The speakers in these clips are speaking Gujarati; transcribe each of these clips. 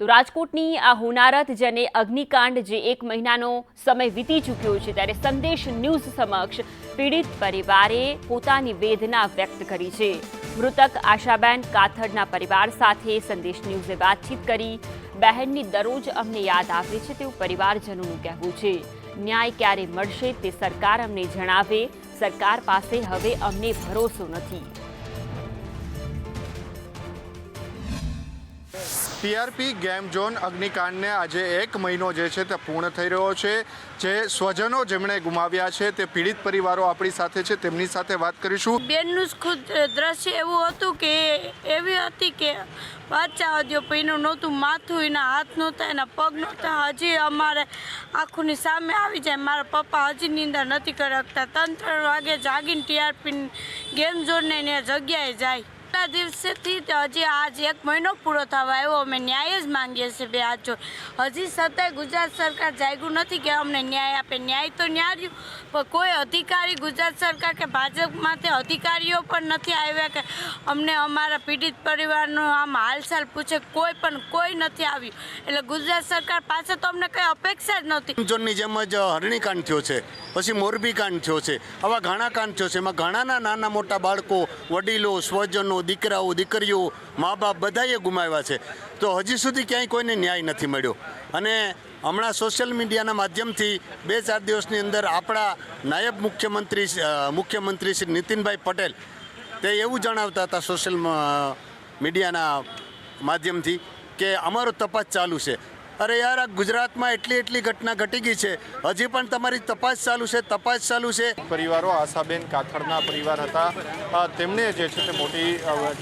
તો રાજકોટની આ હોનારત જેને અગ્નિકાંડ જે એક મહિનાનો સમય વીતી ચૂક્યો છે ત્યારે સંદેશ ન્યૂઝ સમક્ષ પીડિત પરિવારે પોતાની વેદના વ્યક્ત કરી છે. મૃતક આશાબેન કાથડના પરિવાર સાથે સંદેશ ન્યૂઝે વાતચીત કરી. બહેનની દરરોજ અમને યાદ આવે છે તેવું પરિવારજનોનું કહેવું છે. ન્યાય ક્યારે મળશે તે સરકાર અમને જણાવે. સરકાર પાસે હવે અમને ભરોસો નથી. ટીઆરપી ગેમ ઝોન અગ્નિકાંડને આજે એક મહિનો જે છે તે પૂર્ણ થઈ રહ્યો છે. જે સ્વજનો જેમણે ગુમાવ્યા છે તે પીડિત પરિવારો આપણી સાથે છે, તેમની સાથે વાત કરીશું. બેનનું ખુદ દ્રશ્ય એવું હતું કે, એવી હતી કે બચ્ચા હજુ પીનું નહોતું, માથું એના હાથ નહોતા, એના પગ નહોતા. હજી અમારે આંખોની સામે આવી જાય. મારા પપ્પા હજી નિંદા નથી કરતા. તંત્ર ત્રણ વાગે જાગીને ટીઆરપી ગેમ ઝોનને એને જગ્યાએ જાય. પહેલા દિવસેથી હજી આજ એક મહિનો પૂરો થવા આવ્યો. અમે ન્યાય જ માંગીએ છીએ બે હાથ હજી છતાંય ગુજરાત સરકાર જાગ્યું નથી કે અમને ન્યાય આપે. ન્યાય તો ન્યાય રહ્યું, પણ કોઈ અધિકારી ગુજરાત સરકાર કે ભાજપમાંથી અધિકારીઓ પણ નથી આવ્યા કે અમને અમારા પીડિત પરિવારનો આમ હાલચાલ પૂછે. કોઈ પણ કોઈ નથી આવ્યું. એટલે ગુજરાત સરકાર પાસે તો અમને કંઈ અપેક્ષા જ નહોતી. જોની જેમ જ હરણીકાંડ થયો છે, પછી મોરબી કાંડ થયો છે, આવા ઘણા કાંડ થયો છે. એમાં ઘણાના નાના મોટા બાળકો, વડીલો, સ્વજનો દીકરાઓ, દીકરીઓ મા બાપ બધાએ ગુમાવ્યા છે. તો હજી સુધી ક્યાંય કોઈને ન્યાય નથી મળ્યો. અને હમણાં સોશિયલ મીડિયાના માધ્યમથી બે ચાર દિવસની અંદર આપણા નાયબ મુખ્યમંત્રી મુખ્યમંત્રી શ્રી નીતિનભાઈ પટેલ, તે એવું જણાવતા હતા સોશિયલ મીડિયાના માધ્યમથી કે અમારો તપાસ ચાલુ છે. અરે યાર, આ ગુજરાતમાં એટલી એટલી ઘટના ઘટી ગઈ છે. હજી પણ તમારી તપાસ ચાલુ છે, તપાસ ચાલુ છે. પરિવારો આશાબેન કાથડના પરિવાર હતા. તેમણે જે છે તે મોટી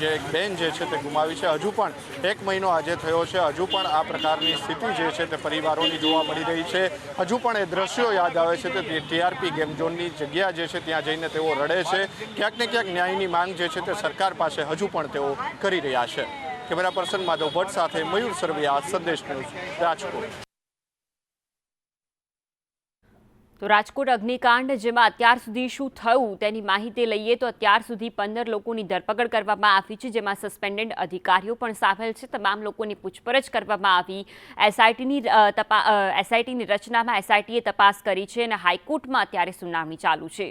જે એક બેન જે છે તે ગુમાવી છે. હજુ પણ એક મહિનો આજે થયો છે. હજુ પણ આ પ્રકારની સ્થિતિ જે છે તે પરિવારોની જોવા મળી રહી છે. હજુ પણ એ દ્રશ્યો યાદ આવે છે તે ટીઆરપી ગેમ ઝોનની જગ્યા જે છે ત્યાં જઈને તેઓ રડે છે. ક્યાંક ને ક્યાંક ન્યાયની માંગ જે છે તે સરકાર પાસે હજુ પણ તેઓ કરી રહ્યા છે. કેમેરા પર્સન માધવ ભટ્ટ સાથે મયુર સરવૈયા, સંદેશ ન્યૂઝ, રાજકોટ. તો રાજકોટ અગ્નિકાંડ, જેમાં અત્યાર સુધી શું થયું તેની માહિતી લઈએ. તો અત્યાર સુધી પંદર લોકોની ધરપકડ કરવામાં આવી છે, જેમાં સસ્પેન્ડેડ અધિકારીઓ પણ સામેલ છે. તમામ લોકોની પૂછપરછ કરવામાં આવી. એસઆઈટીની તપા એસઆઈટીની રચનામાં એસઆઈટીએ તપાસ કરી છે અને હાઈકોર્ટમાં અત્યારે સુનાવણી ચાલુ છે.